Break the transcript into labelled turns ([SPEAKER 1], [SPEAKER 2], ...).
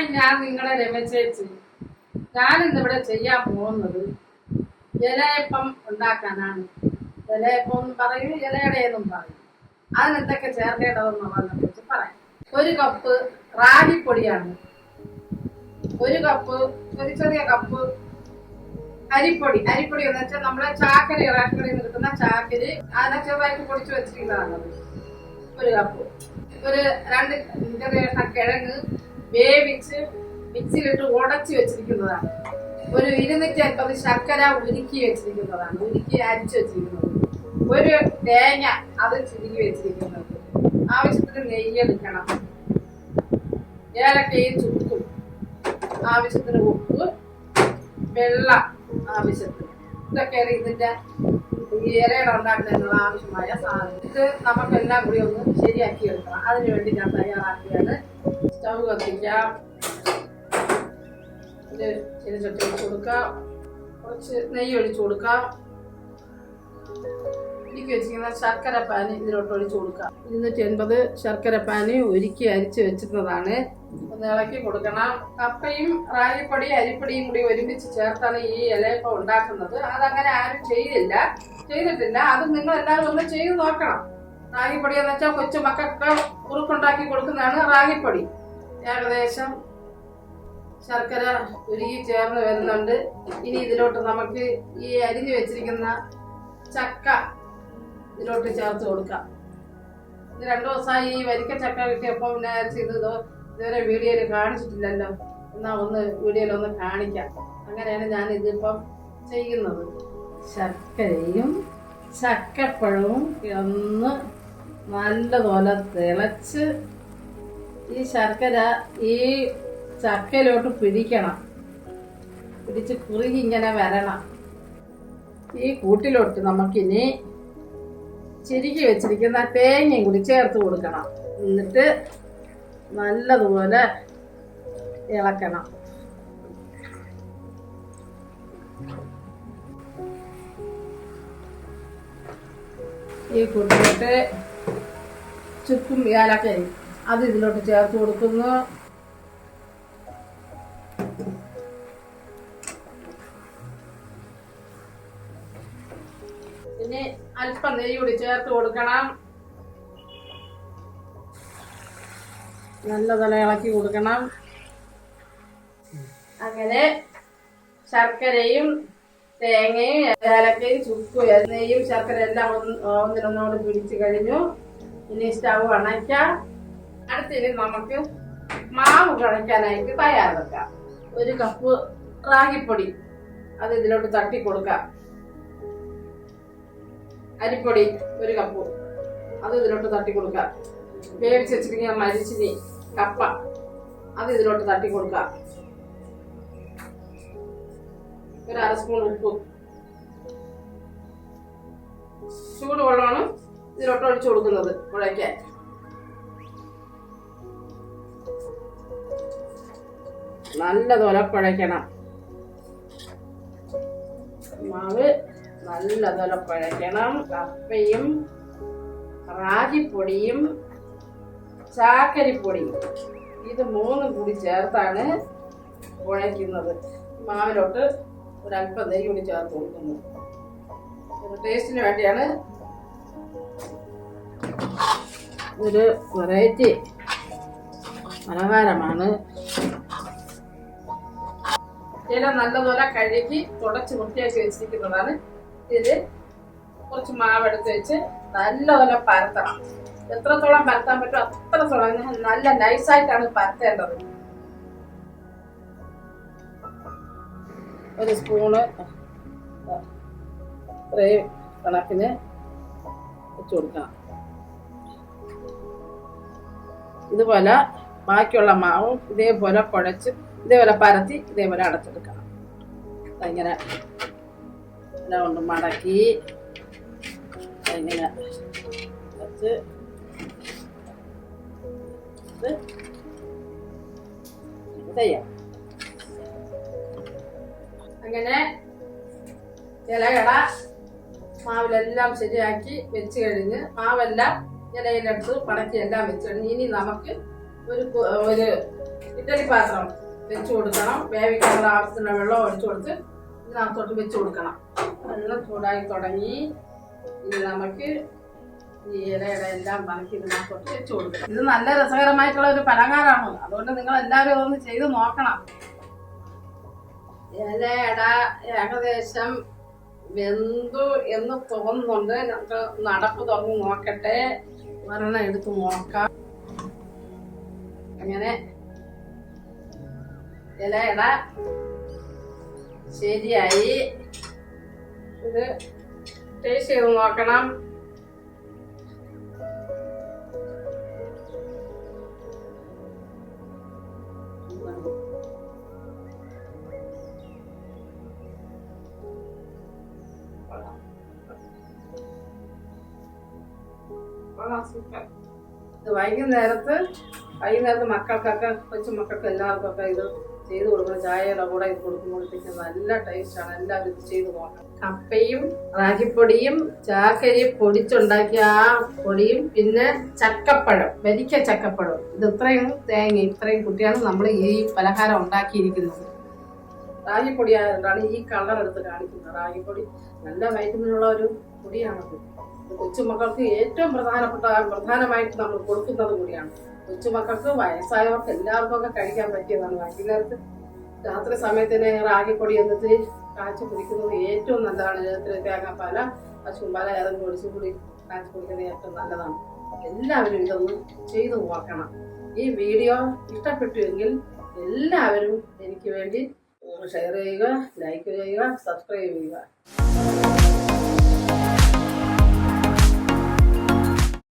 [SPEAKER 1] Hi ഞാൻ നിങ്ങളെ രമചേച്ചി. ഞാൻ ഇന്നിവിടെ ചെയ്യാൻ പോകുന്നത് ഇലയപ്പം ഉണ്ടാക്കാനാണ്. ഇലയപ്പം എന്ന് പറയും ഇലയുടെ എന്നും പറയും. അതിനെന്തൊക്കെ ചേർക്കേണ്ടതെന്നുള്ളതിനെ കുറിച്ച് പറയാം. ഒരു കപ്പ് റാഗിപ്പൊടിയാണ്. ഒരു കപ്പ് ഒരു ചെറിയ കപ്പ് അരിപ്പൊടി. അരിപ്പൊടി എന്ന് വെച്ചാൽ നമ്മളെ ചാക്കരി ഇറാക്കടിയിൽ നിന്ന് കിട്ടുന്ന ചാക്കരി അതിനെ ചെറുതായിട്ട് പൊടിച്ചു വെച്ചിരിക്കുന്നതാണ് ഒരു കപ്പ്. ഒരു രണ്ട് ചെറിയ കിഴങ്ങ് വേവിച്ച് മിക്സിയിലിട്ട് ഉടച്ചു വെച്ചിരിക്കുന്നതാണ്. ഒരു ഇരുന്നൂറ്റി അൻപത് ശർക്കര ഉരുക്കി വെച്ചിരിക്കുന്നതാണ്. ഉരുക്കി അരിച്ചു വെച്ചിരിക്കുന്നത്. ഒരു തേങ്ങ അത് ചുരുക്കി വെച്ചിരിക്കുന്നത്. ആവശ്യത്തിന് നെയ്യ് എടുക്കണം. ഏലക്കയും ചുക്കും ആവശ്യത്തിന് ഉപ്പ് വെള്ളം ആവശ്യത്തിന്. ഇതൊക്കെയാണ് ഇതിന്റെ ഈ ഇലയുടെ ഉണ്ടാക്കുന്നതിനുള്ള ആവശ്യമായ സാധനം. ഇത് നമുക്കെല്ലാം കൂടി ഒന്ന് ശരിയാക്കി എടുക്കണം. അതിനു വേണ്ടി ഞാൻ തയ്യാറാക്കിയാണ് സ്റ്റൗ കത്തിക്കാം ഇത് ചെറുചട്ടി ഒഴിച്ചു കൊടുക്കാം കുറച്ച് നെയ്യ് ഒഴിച്ച് കൊടുക്കാം ഉരുക്കി വെച്ചിരിക്കുന്ന ശർക്കര പാനി ഇതിലോട്ട് ഒഴിച്ചു കൊടുക്കാം ഇരുന്നൂറ്റി എൺപത് ശർക്കര പാനി ഒരുക്കി അരിച്ച് വെച്ചിരുന്നതാണ്. ഒന്ന് ഇളക്കി കൊടുക്കണം. കപ്പയും റാഗിപ്പൊടി അരിപ്പൊടിയും കൂടി ഒരുമിച്ച് ചേർത്താണ് ഈ ഇലയപ്പം ഉണ്ടാക്കുന്നത്. അതങ്ങനെ ആരും ചെയ്തില്ല. ചെയ്തിട്ടില്ല. അത് നിങ്ങൾ എല്ലാവരും ഒന്ന് ചെയ്ത് നോക്കണം. റാഗിപ്പൊടി എന്ന് വെച്ചാൽ കൊച്ചു മക്കൾക്ക് ഉറുക്കുണ്ടാക്കി കൊടുക്കുന്നതാണ് റാഗിപ്പൊടി. ഏകദേശം ശർക്കര ഉരുകി ചേർന്ന് വരുന്നുണ്ട്. ഇനി ഇതിലോട്ട് നമുക്ക് ഈ അരിഞ്ഞു വെച്ചിരിക്കുന്ന ചക്ക ഇതിലോട്ട് ചേർത്ത് കൊടുക്കാം. ഇത് രണ്ടു ദിവസമായി ഈ വരിക്ക ചക്ക കിട്ടിയപ്പോൾ ഞാൻ ഇതോ ഇതുവരെ വീഡിയോയിൽ കാണിച്ചിട്ടില്ലല്ലോ. എന്നാ ഒന്ന് വീഡിയോയിൽ ഒന്ന് കാണിക്കാം. അങ്ങനെയാണ് ഞാൻ ഇതിപ്പം ചെയ്യുന്നത്. ശർക്കരയും ചക്കപ്പഴവും ഒന്ന് നല്ലപോലെ തിളച്ച് ഈ ശർക്കര ഈ ചക്കയിലോട്ട് പിടിക്കണം. പിടിച്ച് കുറുകി ഇങ്ങനെ വരണം. ഈ കൂട്ടിലോട്ട് നമുക്കിനി ചിരുക്കി വെച്ചിരിക്കുന്ന തേങ്ങയും കൂടി ചേർത്ത് കൊടുക്കണം. എന്നിട്ട് നല്ലതുപോലെ ഇളക്കണം. ഈ കൂട്ടിലോട്ട് ചുക്കും ഏലക്കയും അത് ഇതിലോട്ട് ചേർത്ത് കൊടുക്കുന്നു. പിന്നെ അല്പം നെയ്യ് കൂടി ചേർത്ത് കൊടുക്കണം. നല്ലതല ഇളക്കി കൊടുക്കണം. അങ്ങനെ ശർക്കരയും തേങ്ങയും ഏലക്കയും ചുക്കും എണ്ണയും ശർക്കര എല്ലാം ഒന്ന് ഒന്നിനൊന്നോട് പിടിച്ചു കഴിഞ്ഞു. ഇനി സ്റ്റവ് അണയ്ക്കാം. അടുത്തിനി നമുക്ക് മാവ് കുഴയ്ക്കാനായിട്ട് തയ്യാറെടുക്കാം. ഒരു കപ്പ് റാഗിപ്പൊടി അത് ഇതിലോട്ട് തട്ടി കൊടുക്കാം. അരിപ്പൊടി ഒരു കപ്പ് അത് ഇതിലോട്ട് തട്ടി കൊടുക്കാം. വേവിച്ച് വെച്ചിരിക്കുന്ന മരിച്ചിനി കപ്പ അത് ഇതിലോട്ട് തട്ടി കൊടുക്കാം. ഒരു അര സ്പൂൺ ഉപ്പ്. ചൂടുവെള്ളമാണ് ഇതിലോട്ട് ഒഴിച്ചു കൊടുക്കുന്നത് കുഴയ്ക്കാൻ. നല്ലതുപോലെ കുഴയ്ക്കണം. മാവ് നല്ലതുപോലെ കുഴയ്ക്കണം കപ്പയും റാഗിപ്പൊടിയും ചാക്കരിപ്പൊടിയും. ഇത് മൂന്നും കൂടി ചേർത്താണ് കുഴയ്ക്കുന്നത്. മാവിലോട്ട് ഒരല്പം നെയ്യ് കൂടി ചേർത്ത് കൊടുക്കുന്നു ടേസ്റ്റിന് വേണ്ടിയാണ് ഒരു വെറൈറ്റി പലഹാരമാണ്. ഇല നല്ലതുപോലെ കഴുകി തുടച്ച് വൃത്തിയാക്കി വെച്ചിരിക്കുന്നതാണ്. ഇതിൽ കുറച്ച് മാവ് എടുത്ത് വെച്ച് നല്ലപോലെ പരത്തണം. എത്രത്തോളം പരത്താൻ പറ്റുമോ അത്രത്തോളം നല്ല നൈസായിട്ടാണ് പരത്തേണ്ടത്. ഒരു സ്പൂണ് ഇത്രയും കണക്കിന് വെച്ച് കൊടുക്കണം. ഇതുപോലെ ബാക്കിയുള്ള മാവും ഇതേപോലെ കുഴച്ച് ഇതേപോലെ പരത്തി ഇതേപോലെ അടച്ചെടുക്കണം. ഇങ്ങനെ എല്ലാം കൊണ്ട് മടക്കി. ഇങ്ങനെ. വെച്ച് ചെയ്യാം. അങ്ങനെ ഇലകട മാവിലെല്ലാം ശരിയാക്കി വെച്ച് കഴിഞ്ഞ് മാവെല്ലാം ഇലയിലെടുത്ത് പടക്കി എല്ലാം വെച്ച് കഴിഞ്ഞ് ഇനി നമുക്ക് ഒരു ഒരു ഇഡലി പാത്രം വെച്ച് കൊടുക്കണം. വേവിക്കാനുള്ള ആവശ്യത്തിനുള്ള വെള്ളം ഒഴിച്ചു കൊടുത്ത് ഇതിനകത്തോട്ട് വെച്ച് കൊടുക്കണം. നല്ല ചൂടായി തുടങ്ങി. ഇനി നമുക്ക് ഈ ഇലയുടെ എല്ലാം പറക്കി ഇതിനകത്തോട്ട് വെച്ച് കൊടുക്കണം. ഇത് നല്ല രസകരമായിട്ടുള്ള ഒരു പലഹാരമാണ്. അതുകൊണ്ട് നിങ്ങൾ എല്ലാവരും ഒന്ന് ചെയ്ത് നോക്കണം. ഇലയട ഏകദേശം വെന്തു എന്ന് തോന്നുന്നുണ്ട്. നമുക്ക് നടപ്പ് തുറന്ന് നോക്കട്ടെ. ഒരെണ്ണം എടുത്ത് നോക്കാം. അങ്ങനെ. ഇലയുടെ ശരിയായി ഇത് ടേസ്റ്റ് ചെയ്ത് നോക്കണം. ഇത് വൈകുന്നേരത്ത് വൈകുന്നേരത്ത് മക്കൾക്കൊക്കെ കൊച്ചു മക്കൾക്ക് എല്ലാവർക്കും ഒക്കെ ഇത് ചെയ്ത് കൊടുക്കണം ചായയുടെ കൂടെ ഇത് കൊടുക്കുമ്പോഴത്തേക്കും നല്ല ടേസ്റ്റാണ് എല്ലാവരും ഇത് ചെയ്ത് പോകണം. കപ്പയും റാഗിപ്പൊടിയും ചാക്കരി പൊടിച്ചുണ്ടാക്കിയ ആ പൊടിയും പിന്നെ ചക്കപ്പഴം വരിക്ക ചക്കപ്പഴം. ഇത് ഇത്രയും തേങ്ങ ഇത്രയും കുട്ടിയാണ് നമ്മൾ ഈ പലഹാരം ഉണ്ടാക്കിയിരിക്കുന്നത്. റാഗിപ്പൊടി ആയതുകൊണ്ടാണ് ഈ കളർ എടുത്ത് കാണിക്കുന്നത്. റാഗിപ്പൊടി നല്ല വൈറ്റമിനുള്ള ഒരു പൊടിയാണത്. കൊച്ചുമക്കൾക്ക് ഏറ്റവും പ്രധാനപ്പെട്ട പ്രധാനമായിട്ട് നമ്മൾ കൊടുക്കുന്നത് കൂടിയാണ്. കൊച്ചുമക്കൾക്ക് വയസ്സായവർക്ക് എല്ലാവർക്കും ഒക്കെ കഴിക്കാൻ പറ്റിയതാണ്. വൈകുന്നേരത്ത് രാത്രി സമയത്തിന് റാഗിപ്പൊടി എന്നിട്ട് കാച്ചി കുടിക്കുന്നത് ഏറ്റവും നല്ലതാണ്. രാത്രി തേങ്ങാപ്പാല പശുമ്പാല ഏതെങ്കിലും ഒടിച്ചു കൂടി കാച്ചി കുടിക്കുന്നത് ഏറ്റവും നല്ലതാണ്. എല്ലാവരും ഇതൊന്ന് ചെയ്തു നോക്കണം. ഈ വീഡിയോ ഇഷ്ടപ്പെട്ടുവെങ്കിൽ എല്ലാവരും എനിക്ക് വേണ്ടി ഷെയർ ചെയ്യുക ലൈക്ക് ചെയ്യുക സബ്സ്ക്രൈബ് ചെയ്യുക.